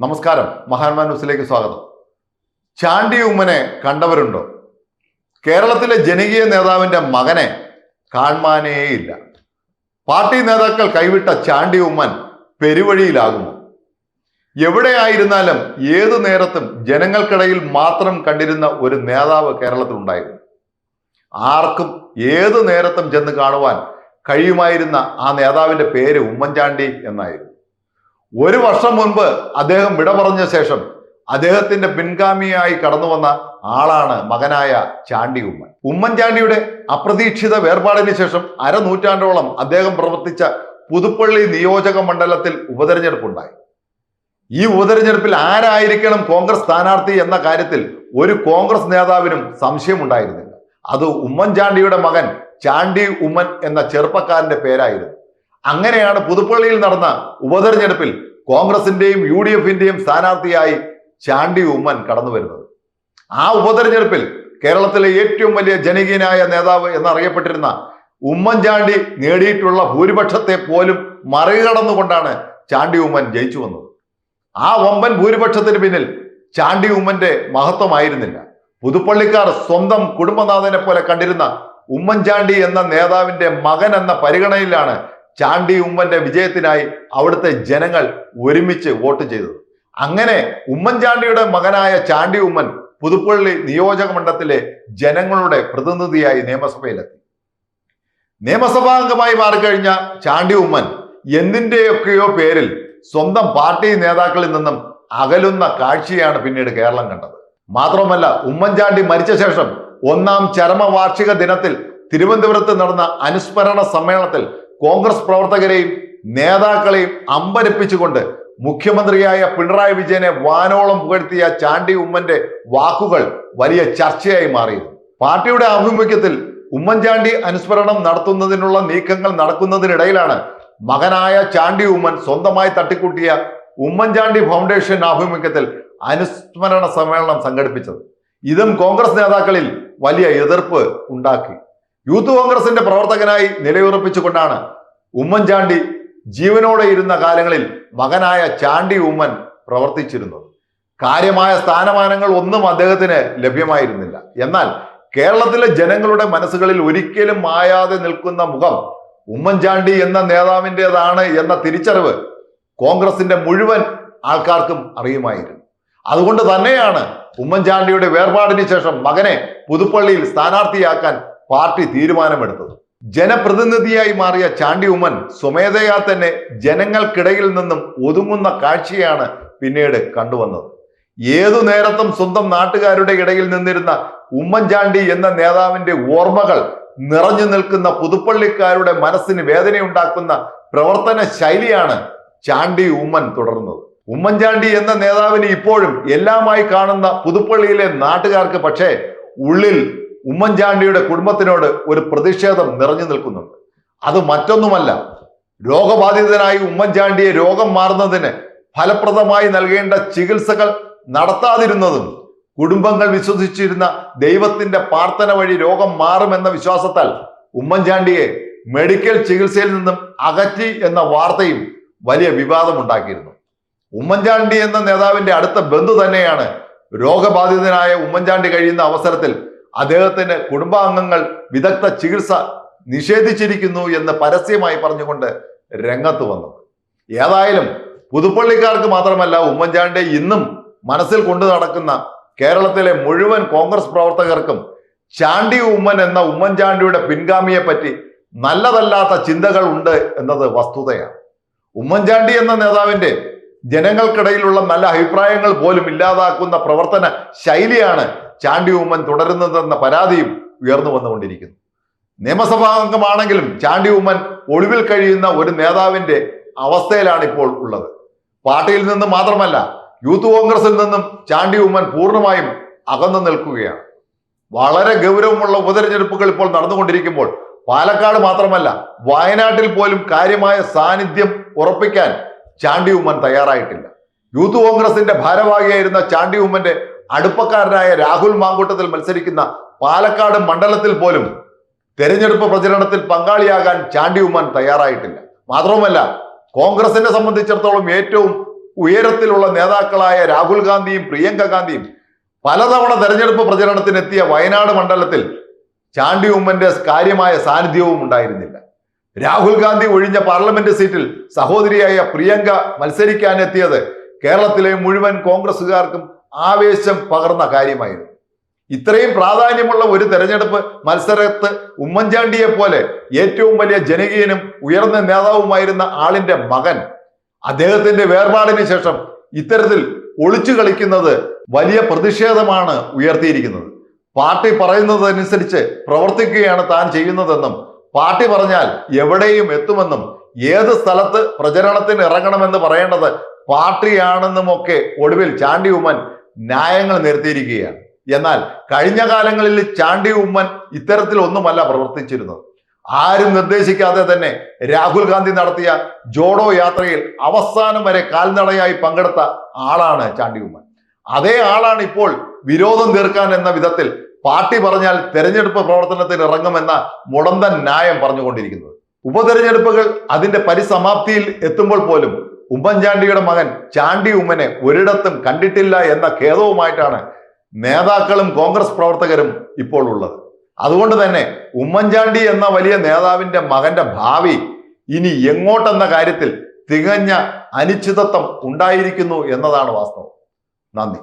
നമസ്കാരം. മഹാന്മാ ന്യൂസിലേക്ക് സ്വാഗതം. ചാണ്ടി ഉമ്മനെ കണ്ടവരുണ്ടോ? കേരളത്തിലെ ജനകീയ നേതാവിന്റെ മകനെ കാണാനേയില്ല പാർട്ടി നേതാക്കൾ കൈവിട്ട ചാണ്ടി ഉമ്മൻ പെരുവഴിയിലാകുമോ? എവിടെയായിരുന്നാലും ഏതു നേരത്തും ജനങ്ങൾക്കിടയിൽ മാത്രം കണ്ടിരുന്ന ഒരു നേതാവ് കേരളത്തിലുണ്ടായിരുന്നു. ആർക്കും ഏതു നേരത്തും ചെന്ന് കാണുവാൻ കഴിയുമായിരുന്ന ആ നേതാവിന്റെ പേര് ഉമ്മൻചാണ്ടി എന്നായിരുന്നു. ഒരു വർഷം മുൻപ് അദ്ദേഹം വിട പറഞ്ഞ ശേഷം അദ്ദേഹത്തിന്റെ പിൻഗാമിയായി കടന്നു വന്ന ആളാണ് മകനായ ചാണ്ടി ഉമ്മൻ. ഉമ്മൻചാണ്ടിയുടെ അപ്രതീക്ഷിത വേർപാടിന് ശേഷം അരനൂറ്റാണ്ടോളം അദ്ദേഹം പ്രവർത്തിച്ച പുതുപ്പള്ളി നിയോജക മണ്ഡലത്തിൽ ഉപതെരഞ്ഞെടുപ്പുണ്ടായി. ഈ ഉപതെരഞ്ഞെടുപ്പിൽ ആരായിരിക്കണം കോൺഗ്രസ് സ്ഥാനാർത്ഥി എന്ന കാര്യത്തിൽ ഒരു കോൺഗ്രസ് നേതാവിനും സംശയമുണ്ടായിരുന്നില്ല. അത് ഉമ്മൻചാണ്ടിയുടെ മകൻ ചാണ്ടി ഉമ്മൻ എന്ന ചെറുപ്പക്കാരന്റെ പേരായിരുന്നു. അങ്ങനെയാണ് പുതുപ്പള്ളിയിൽ നടന്ന ഉപതെരഞ്ഞെടുപ്പിൽ കോൺഗ്രസിന്റെയും യു ഡി എഫിന്റെയും സ്ഥാനാർത്ഥിയായി ചാണ്ടി ഉമ്മൻ കടന്നു വരുന്നത്. ആ ഉപതെരഞ്ഞെടുപ്പിൽ കേരളത്തിലെ ഏറ്റവും വലിയ ജനകീയനായ നേതാവ് എന്നറിയപ്പെട്ടിരുന്ന ഉമ്മൻചാണ്ടി നേടിയിട്ടുള്ള ഭൂരിപക്ഷത്തെ പോലും മറികടന്നുകൊണ്ടാണ് ചാണ്ടി ഉമ്മൻ ജയിച്ചു വന്നത്. ആ വമ്പൻ ഭൂരിപക്ഷത്തിന് പിന്നിൽ ചാണ്ടി ഉമ്മന്റെ മഹത്വമായിരുന്നില്ല. പുതുപ്പള്ളിക്കാർ സ്വന്തം കുടുംബനാഥനെ പോലെ കണ്ടിരുന്ന ഉമ്മൻചാണ്ടി എന്ന നേതാവിന്റെ മകൻ എന്ന പരിഗണനയിലാണ് ചാണ്ടി ഉമ്മന്റെ വിജയത്തിനായി അവിടുത്തെ ജനങ്ങൾ ഒരുമിച്ച് വോട്ട് ചെയ്തത്. അങ്ങനെ ഉമ്മൻചാണ്ടിയുടെ മകനായ ചാണ്ടി ഉമ്മൻ പുതുപ്പള്ളി നിയോജക മണ്ഡലത്തിലെ ജനങ്ങളുടെ പ്രതിനിധിയായി നിയമസഭയിലെത്തി. നിയമസഭാ അംഗമായി മാറിക്കഴിഞ്ഞ ചാണ്ടി ഉമ്മൻ എന്തിന്റെയൊക്കെയോ പേരിൽ സ്വന്തം പാർട്ടി നേതാക്കളിൽ നിന്നും അകലുന്ന കാഴ്ചയാണ് പിന്നീട് കേരളം കണ്ടത്. മാത്രമല്ല ഉമ്മൻചാണ്ടി മരിച്ച ശേഷം ഒന്നാം ചരമവാർഷിക ദിനത്തിൽ തിരുവനന്തപുരത്ത് നടന്ന അനുസ്മരണ സമ്മേളനത്തിൽ കോൺഗ്രസ് പ്രവർത്തകരെയും നേതാക്കളെയും അമ്പരപ്പിച്ചുകൊണ്ട് മുഖ്യമന്ത്രിയായ പിണറായി വിജയനെ വാനോളം പുകഴ്ത്തിയ ചാണ്ടി ഉമ്മന്റെ വാക്കുകൾ വലിയ ചർച്ചയായി മാറിയിരുന്നു. പാർട്ടിയുടെ ആഭിമുഖ്യത്തിൽ ഉമ്മൻചാണ്ടി അനുസ്മരണം നടത്തുന്നതിനുള്ള നീക്കങ്ങൾ നടക്കുന്നതിനിടയിലാണ് മകനായ ചാണ്ടി ഉമ്മൻ സ്വന്തമായി തട്ടിക്കൂട്ടിയ ഉമ്മൻചാണ്ടി ഫൗണ്ടേഷൻ ആഭിമുഖ്യത്തിൽ അനുസ്മരണ സമ്മേളനം സംഘടിപ്പിച്ചത്. ഇതും കോൺഗ്രസ് നേതാക്കളിൽ വലിയ എതിർപ്പ് ഉണ്ടാക്കി. യൂത്ത് കോൺഗ്രസിന്റെ പ്രവർത്തകനായി നിലയുറപ്പിച്ചുകൊണ്ടാണ് ഉമ്മൻചാണ്ടി ജീവനോടെ ഇരുന്ന കാലങ്ങളിൽ മകനായ ചാണ്ടി ഉമ്മൻ പ്രവർത്തിച്ചിരുന്നു. കാര്യമായ സ്ഥാനമാനങ്ങൾ ഒന്നും അദ്ദേഹത്തിന് ലഭ്യമായിരുന്നില്ല. എന്നാൽ കേരളത്തിലെ ജനങ്ങളുടെ മനസ്സുകളിൽ ഒരിക്കലും മായാതെ നിൽക്കുന്ന മുഖം ഉമ്മൻചാണ്ടി എന്ന നേതാവിന്റെതാണ് എന്ന തിരിച്ചറിവ് കോൺഗ്രസിന്റെ മുഴുവൻ ആൾക്കാർക്കും അറിയുമായിരുന്നു. അതുകൊണ്ട് തന്നെയാണ് ഉമ്മൻചാണ്ടിയുടെ വേർപാടിന് ശേഷം മകനെ പുതുപ്പള്ളിയിൽ സ്ഥാനാർത്ഥിയാക്കാൻ പാർട്ടി തീരുമാനമെടുത്തത്. ജനപ്രതിനിധിയായി മാറിയ ചാണ്ടി ഉമ്മൻ സ്വമേധയാ തന്നെ ജനങ്ങൾക്കിടയിൽ നിന്നും ഒതുങ്ങുന്ന കാഴ്ചയാണ് പിന്നീട് കണ്ടുവന്നത്. ഏതു നേരത്തും സ്വന്തം നാട്ടുകാരുടെ ഇടയിൽ നിന്നിരുന്ന ഉമ്മൻചാണ്ടി എന്ന നേതാവിന്റെ ഓർമ്മകൾ നിറഞ്ഞു നിൽക്കുന്ന പുതുപ്പള്ളിക്കാരുടെ മനസ്സിന് വേദനയുണ്ടാക്കുന്ന പ്രവർത്തന ശൈലിയാണ് ചാണ്ടി ഉമ്മൻ തുടർന്നത്. ഉമ്മൻചാണ്ടി എന്ന നേതാവിന് ഇപ്പോഴും എല്ലാമായി കാണുന്ന പുതുപ്പള്ളിയിലെ നാട്ടുകാർക്ക് പക്ഷേ ഉള്ളിൽ ഉമ്മൻചാണ്ടിയുടെ കുടുംബത്തിനോട് ഒരു പ്രതിഷേധം നിറഞ്ഞു നിൽക്കുന്നുണ്ട്. അത് മറ്റൊന്നുമല്ല രോഗബാധിതനായി ഉമ്മൻചാണ്ടിയെ രോഗം മാറുന്നതിന് ഫലപ്രദമായി നൽകേണ്ട ചികിത്സകൾ നടത്താതിരുന്നതും കുടുംബങ്ങൾ വിശ്വസിച്ചിരുന്ന ദൈവത്തിന്റെ പ്രാർത്ഥന വഴി രോഗം മാറുമെന്ന വിശ്വാസത്താൽ ഉമ്മൻചാണ്ടിയെ മെഡിക്കൽ ചികിത്സയിൽ നിന്നും അകറ്റി എന്ന വാർത്തയും വലിയ വിവാദമുണ്ടാക്കിയിരുന്നു. ഉമ്മൻചാണ്ടി എന്ന നേതാവിന്റെ അടുത്ത ബന്ധു തന്നെയാണ് രോഗബാധിതനായ ഉമ്മൻചാണ്ടി കഴിയുന്ന അവസരത്തിൽ അദ്ദേഹത്തിന് കുടുംബാംഗങ്ങൾ വിദഗ്ധ ചികിത്സ നിഷേധിച്ചിരിക്കുന്നു എന്ന് പരസ്യമായി പറഞ്ഞുകൊണ്ട് രംഗത്ത് വന്നു. ഏതായാലും പുതുപ്പള്ളിക്കാർക്ക് മാത്രമല്ല ഉമ്മൻചാണ്ടി ഇന്നും മനസ്സിൽ കൊണ്ടു നടക്കുന്ന കേരളത്തിലെ മുഴുവൻ കോൺഗ്രസ് പ്രവർത്തകർക്കും ചാണ്ടി ഉമ്മൻ എന്ന ഉമ്മൻചാണ്ടിയുടെ പിൻഗാമിയെ പറ്റി നല്ലതല്ലാത്ത ചിന്തകൾ ഉണ്ട് എന്നത് വസ്തുതയാണ്. ഉമ്മൻചാണ്ടി എന്ന നേതാവിന്റെ ജനങ്ങൾക്കിടയിലുള്ള നല്ല അഭിപ്രായങ്ങൾ പോലും ഇല്ലാതാക്കുന്ന പ്രവർത്തന ശൈലിയാണ് ചാണ്ടി ഉമ്മൻ തുടരുന്നതെന്ന പരാതിയും ഉയർന്നു വന്നുകൊണ്ടിരിക്കുന്നു. നിയമസഭാ അംഗമാണെങ്കിലും ചാണ്ടി ഉമ്മൻ ഒളിവിൽ കഴിയുന്ന ഒരു നേതാവിന്റെ അവസ്ഥയിലാണ് ഇപ്പോൾ ഉള്ളത്. പാർട്ടിയിൽ നിന്ന് മാത്രമല്ല യൂത്ത് കോൺഗ്രസിൽ നിന്നും ചാണ്ടി ഉമ്മൻ പൂർണമായും അകന്നു നിൽക്കുകയാണ്. വളരെ ഗൗരവമുള്ള ഉപതെരഞ്ഞെടുപ്പുകൾ ഇപ്പോൾ നടന്നുകൊണ്ടിരിക്കുമ്പോൾ പാലക്കാട് മാത്രമല്ല വയനാട്ടിൽ പോലും കാര്യമായ സാന്നിധ്യം ഉറപ്പിക്കാൻ ചാണ്ടി ഉമ്മൻ തയ്യാറായിട്ടില്ല. യൂത്ത് കോൺഗ്രസിന്റെ ഭാരവാഹിയായിരുന്ന ചാണ്ടി ഉമ്മന്റെ അടുപ്പക്കാരനായ രാഹുൽ മാങ്കൂട്ടത്തിൽ മത്സരിക്കുന്ന പാലക്കാട് മണ്ഡലത്തിൽ പോലും തെരഞ്ഞെടുപ്പ് പ്രചരണത്തിൽ പങ്കാളിയാകാൻ ചാണ്ടി ഉമ്മൻ തയ്യാറായിട്ടില്ല. മാത്രവുമല്ല കോൺഗ്രസിനെ സംബന്ധിച്ചിടത്തോളം ഏറ്റവും ഉയരത്തിലുള്ള നേതാക്കളായ രാഹുൽ ഗാന്ധിയും പ്രിയങ്ക ഗാന്ധിയും പലതവണ തെരഞ്ഞെടുപ്പ് പ്രചരണത്തിനെത്തിയ വയനാട് മണ്ഡലത്തിൽ ചാണ്ടി ഉമ്മന്റെ കാര്യമായ സാന്നിധ്യവും ഉണ്ടായിരുന്നില്ല. രാഹുൽ ഗാന്ധി ഒഴിഞ്ഞ പാർലമെന്റ് സീറ്റിൽ സഹോദരിയായ പ്രിയങ്ക മത്സരിക്കാനെത്തിയത് കേരളത്തിലെ മുഴുവൻ കോൺഗ്രസുകാർക്കും ആവേശം പകർന്ന കാര്യമായിരുന്നു. ഇത്രയും പ്രാധാന്യമുള്ള ഒരു തെരഞ്ഞെടുപ്പ് മത്സരത്ത് ഉമ്മൻചാണ്ടിയെ പോലെ ഏറ്റവും വലിയ ജനകീയനും ഉയർന്ന നേതാവുമായിരുന്ന ആളിന്റെ മകൻ അദ്ദേഹത്തിന്റെ വേർപാടിന് ശേഷം ഇത്തരത്തിൽ ഒളിച്ചു കളിക്കുന്നത് വലിയ പ്രതിഷേധമാണ് ഉയർത്തിയിരിക്കുന്നത്. പാർട്ടി പറയുന്നതനുസരിച്ച് പ്രവർത്തിക്കുകയാണ് താൻ ചെയ്യുന്നതെന്നും പാർട്ടി പറഞ്ഞാൽ എവിടെയും എത്തുമെന്നും ഏത് സ്ഥലത്ത് പ്രചരണത്തിന് ഇറങ്ങണമെന്ന് പറയേണ്ടത് പാർട്ടിയാണെന്നുമൊക്കെ ഒടുവിൽ ചാണ്ടി ഉമ്മൻ ന്യായങ്ങൾ നിർത്തിയിരിക്കുകയാണ്. എന്നാൽ കഴിഞ്ഞ കാലങ്ങളിൽ ചാണ്ടി ഉമ്മൻ ഇത്തരത്തിൽ ഒന്നുമല്ല പ്രവർത്തിച്ചിരുന്നത്. ആരും നിർദ്ദേശിക്കാതെ തന്നെ രാഹുൽ ഗാന്ധി നടത്തിയ ജോഡോ യാത്രയിൽ അവസാനം വരെ കാൽനടയായി പങ്കെടുത്ത ആളാണ് ചാണ്ടി ഉമ്മൻ. അതേ ആളാണ് ഇപ്പോൾ വിരോധം തീർക്കാൻ എന്ന വിധത്തിൽ പാർട്ടി പറഞ്ഞാൽ തെരഞ്ഞെടുപ്പ് പ്രവർത്തനത്തിൽ ഇറങ്ങുമെന്ന മുടന്തൻ ന്യായം പറഞ്ഞുകൊണ്ടിരിക്കുന്നത്. ഉപതെരഞ്ഞെടുപ്പുകൾ അതിന്റെ പരിസമാപ്തിയിൽ എത്തുമ്പോൾ പോലും ഉമ്മൻചാണ്ടിയുടെ മകൻ ചാണ്ടി ഉമ്മനെ ഒരിടത്തും കണ്ടിട്ടില്ല എന്ന ഖേദവുമായിട്ടാണ് നേതാക്കളും കോൺഗ്രസ് പ്രവർത്തകരും ഇപ്പോൾ ഉള്ളത്. അതുകൊണ്ട് തന്നെ ഉമ്മൻചാണ്ടി എന്ന വലിയ നേതാവിന്റെ മകന്റെ ഭാവി ഇനി എങ്ങോട്ടെന്ന കാര്യത്തിൽ തികഞ്ഞ അനിശ്ചിതത്വം ഉണ്ടായിരിക്കുന്നു എന്നതാണ് വാസ്തവം. നന്ദി.